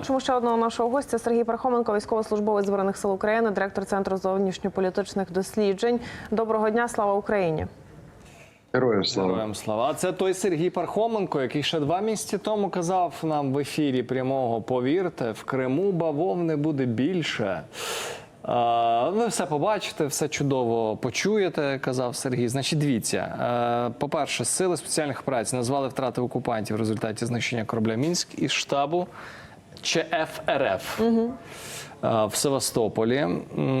долучимо ще одного нашого гостя Сергій Пархоменко, військовослужбовець збройних сил України, директор центру зовнішньополітичних досліджень. Доброго дня, слава Україні. Героям слава. Героям слава. А це той Сергій Пархоменко, який ще два місяці тому казав нам в ефірі прямого Повірте, в Криму бавовни буде більше. Ви все побачите, все чудово почуєте, казав Сергій. Значить, дивіться. е, По-перше, сили спеціальних операцій назвали втрати окупантів в результаті знищення корабля Мінськ із штабу ЧФРФ. е, В Севастополі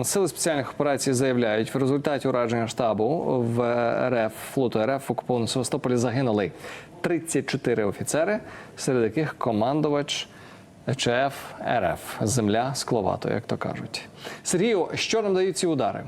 сили спеціальних операцій заявляють, в результаті ураження штабу в РФ флоту РФ в окупованому Севастополі загинули 34 офіцери, серед яких командувач ЧФ РФ земля скловато, як то кажуть. Сергію, що нам дають ці удари?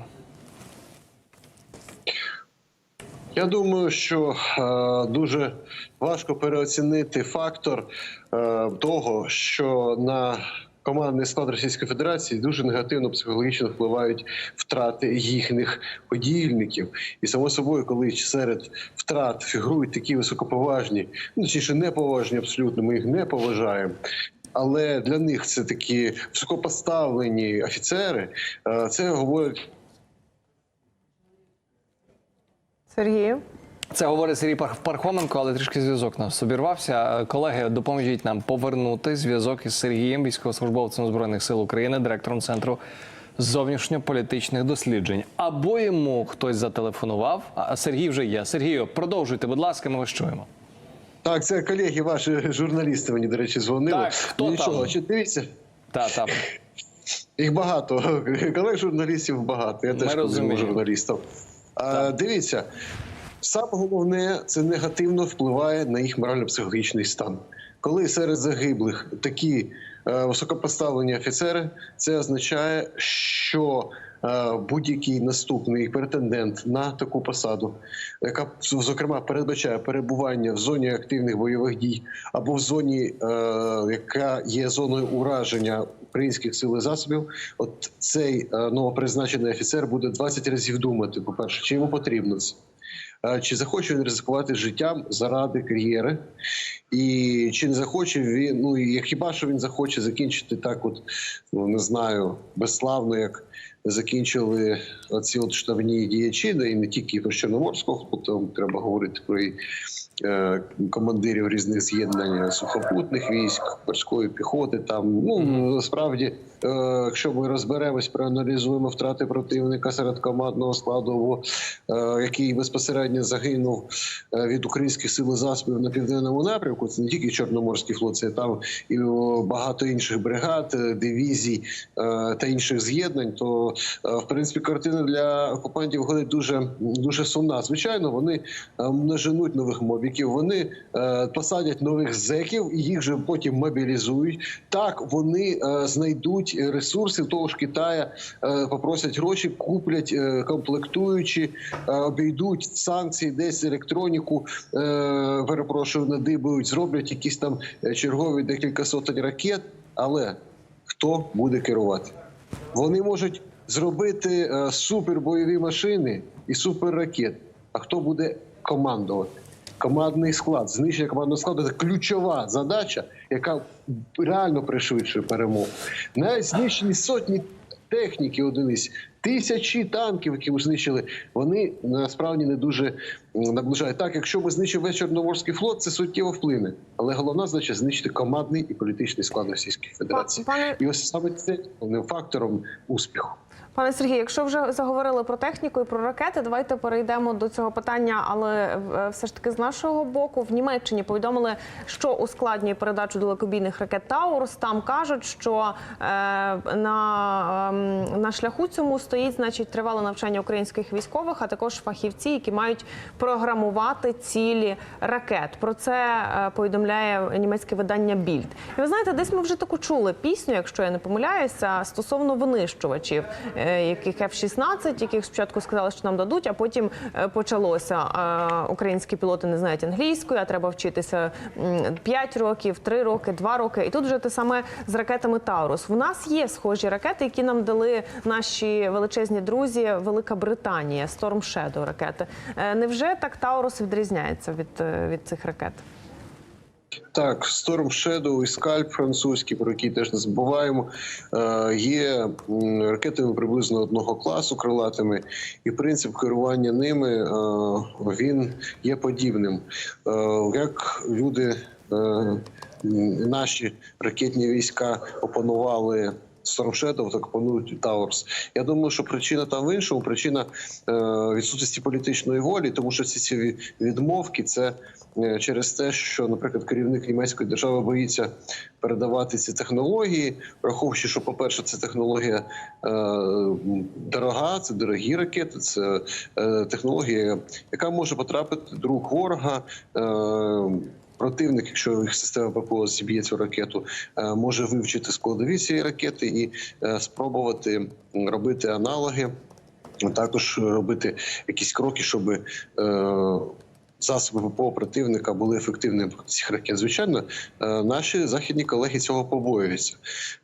Я думаю, що е, дуже важко переоцінити фактор е, того, що на командний склад Російської Федерації дуже негативно психологічно впливають втрати їхніх подільників. І само собою, коли серед втрат фігурують такі високоповажні, ну точніше неповажні абсолютно, ми їх не поважаємо. Але для них це такі високопоставлені офіцери. е, Це говорить Сергію. Це говорить Сергій Пар- Пархоменко, але трішки зв'язок нас обірвався. Колеги, допоможіть нам повернути зв'язок із Сергієм, військовослужбовцем збройних сил України, директором центру зовнішньополітичних досліджень. Або йому хтось зателефонував. А Сергій вже є. Сергію, продовжуйте, будь ласка, ми вас чуємо. Так, це колеги, ваші журналісти мені, до речі, дзвонили. Так, хто Ну, Нічого, там? чи дивіться, Та та їх багато. Колег журналістів багато. Я Ми теж журналістів. А, дивіться, саме головне, це негативно впливає на їх морально-психологічний стан. Коли серед загиблих такі е, високопоставлені офіцери, це означає, що е, будь-який наступний претендент на таку посаду, яка зокрема передбачає перебування в зоні активних бойових дій або в зоні, е, яка є зоною ураження українських сил і засобів, от цей е, новопризначений офіцер буде 20 разів думати, по перше, чи йому потрібно це. Е, Чи захоче він ризикувати життям заради кар'єри, і чи не захоче він, ну як хіба що він захоче закінчити так, от ну не знаю, безславно, як закінчили оці от штабні діячі, да і не тільки про Чорноморського флоту, треба говорити про і, е, командирів різних з'єднань сухопутних військ, морської піхоти. Там ну насправді, е, якщо ми розберемось, проаналізуємо втрати противника серед командного складу, е, який безпосередньо загинув е, від українських сил і засобів на південному напрямку. Це не тільки Чорноморський флот, це там і багато інших бригад, е, дивізій е, та інших з'єднань. То в принципі картина для окупантів виходить дуже дуже сумна. Звичайно, вони е, наженуть нових мобіків, вони е, посадять нових зеків і їх же потім мобілізують. Так вони е, знайдуть ресурси того ж Китая, е, попросять гроші, куплять е, комплектуючі, е, обійдуть санкції, десь електроніку. Е, перепрошую, надибують, зроблять якісь там е, чергові декілька сотень ракет. Але хто буде керувати? Вони можуть зробити е, супербойові машини і суперракет. А хто буде командувати? Командний склад, знищення командного складу це ключова задача, яка реально пришвидшує перемогу. Навіть знищені сотні техніки одиниць, тисячі танків, які ми знищили, вони насправді не дуже наближають. Так, якщо ми знищимо весь Чорноморський флот, це суттєво вплине. Але головна задача знищити командний і політичний склад Російської Федерації. І ось саме це головним фактором успіху. Пане Сергію, якщо вже заговорили про техніку і про ракети, давайте перейдемо до цього питання. Але е, все ж таки з нашого боку в Німеччині повідомили, що ускладнює передачу далекобійних ракет Таурус. Там кажуть, що е, на, ем, на шляху цьому стоїть значить тривале навчання українських військових, а також фахівці, які мають програмувати цілі ракет. Про це е, повідомляє німецьке видання Більд. І ви знаєте, десь ми вже таку чули пісню, якщо я не помиляюся, стосовно винищувачів, е, яких F-16, яких спочатку сказали, що нам дадуть, а потім е, почалося. е, Українські пілоти не знають англійської, а треба вчитися 5 років, 3 роки, 2 роки. І тут вже те саме з ракетами Таурус. В нас є схожі ракети, які нам дали наші величезні друзі, Велика Британія, Storm Shadow ракети. Е, Невже так Таурус відрізняється від, е, від цих ракет? Так, Storm Shadow і Скальп французький, про які теж не забуваємо, е, є ракетами приблизно одного класу крилатими, і принцип керування ними е, він є подібним. Е, Як люди, наші ракетні війська опанували. Shadow, так опанують Таурс. Я думаю, що причина там в іншому. Причина е, відсутності політичної волі, тому що ці ці відмовки це е, через те, що, наприклад, керівник німецької держави боїться передавати ці технології, враховуючи, що, по-перше, ця технологія е, дорога, це дорогі ракети, це е, технологія, яка може потрапити до ворога. Е, Противник, якщо їх система ППО зіб'є цю ракету, е, може вивчити складові цієї ракети і е, спробувати робити аналоги також робити якісь кроки, щоб е, засоби ППО противника були ефективними цих ракет. Звичайно, е, наші західні колеги цього побоюються.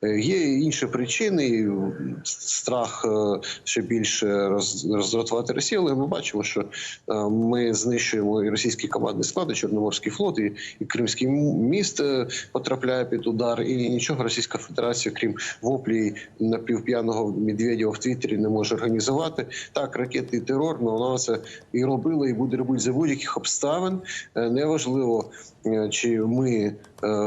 Е, є інші причини, страх е, ще більше роз- роздратувати Росію, але ми бачимо, що ми знищуємо і російський командний склад, і Чорноморський флот, і, і Кримський міст потрапляє під удар, і нічого Російська Федерація, крім воплі напівп'яного Медведєва в Твіттері, не може організувати. Так, ракети і терор, але вона це і робила, і буде робити за будь-яких обставин. Е, Неважливо, чи ми е,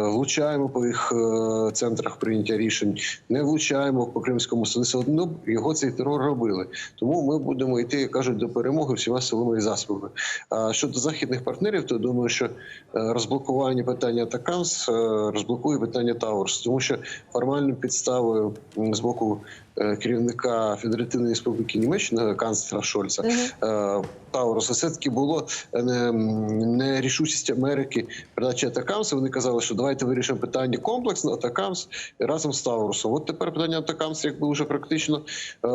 влучаємо по їх е, центрах прийняття рішень, не влучаємо по Кримському. Все одно його цей терор робили. Тому ми будемо йти, як кажуть, до перемоги всіма силами і засобами. А щодо західних партнерів, то думаю, що е, розблокування питання Атакамс е, розблокує питання Таурс, тому що формальною підставою з боку е, керівника Федеративної Республіки Німеччини канцлера Шольца е, Таурус все таки було е, не- нерішучість Америки передачі Атакамсу. Вони казали, що давайте вирішимо питання комплексно Атакамс разом з Таурусом. От тепер питання Атакамс, якби вже практично е,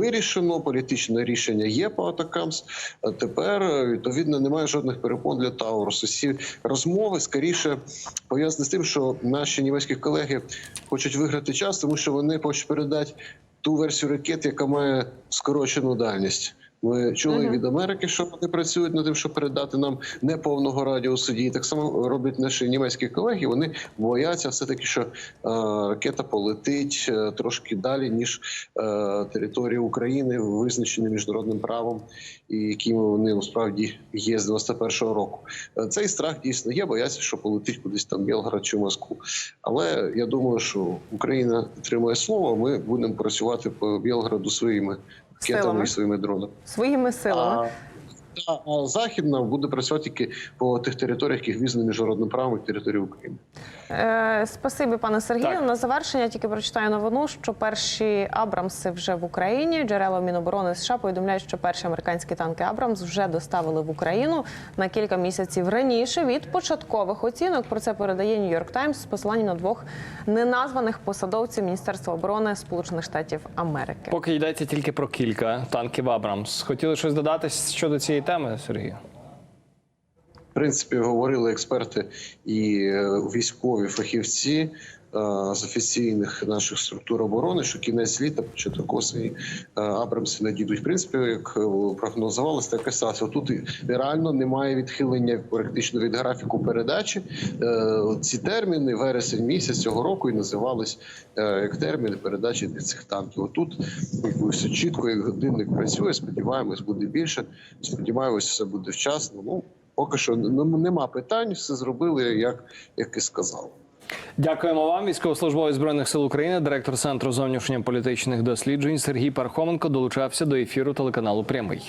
вирішено. Політичне рішення є по Атакамс. А тепер е, відповідно немає жодних перепон для Таурусу. Всі розмови скоріше пов'язані з тим, що наші німецькі колеги хочуть виграти час, тому що вони хочуть передати ту версію ракет, яка має скорочену дальність. Ми чули Мгм. від Америки, що вони працюють над тим, щоб передати нам неповного радіусу дії. Так само роблять наші німецькі колеги. Вони бояться все таки, що е, ракета полетить е, трошки далі ніж е, територія України, визначені міжнародним правом, і якими вони насправді є з 91-го року. Е, Цей страх дійсно є. Бояться, що полетить кудись там Білгород чи Москву. Але я думаю, що Україна тримає слово. Ми будемо працювати по Білгороду своїми ракетами і своїми дронами. Своїми силами. А, та, західна буде працювати тільки по тих територіях, які визнані міжнародним правом як території України. Е, спасибі, пане Сергію. На завершення тільки прочитаю новину, що перші Абрамси вже в Україні. Джерела Міноборони США повідомляють, що перші американські танки Абрамс вже доставили в Україну на кілька місяців раніше від початкових оцінок. Про це передає Нью-Йорк Таймс з посиланням на двох неназваних посадовців Міністерства оборони Сполучених Штатів Америки. Поки йдеться тільки про кілька танків Абрамс. Хотіли щось додати щодо цієї теми, Сергію? В принципі, говорили експерти і е, військові фахівці. Е, З офіційних наших структур оборони, що кінець літа, початок осені Абрамси надійдуть. В принципі, як е, прогнозувалося, таке сталося. Тут реально немає відхилення практично від графіку передачі. Е, Ці терміни вересень місяць цього року і називались як терміни передачі для цих танків. Якби все чітко, як годинник працює. Сподіваємось, буде більше. Сподіваємось, все буде вчасно. Ну поки що нема питань, все зробили як, як і сказав. Дякуємо вам, військовослужбовець збройних сил України, директор центру зовнішньополітичних досліджень Сергій Пархоменко долучався до ефіру телеканалу Прямий.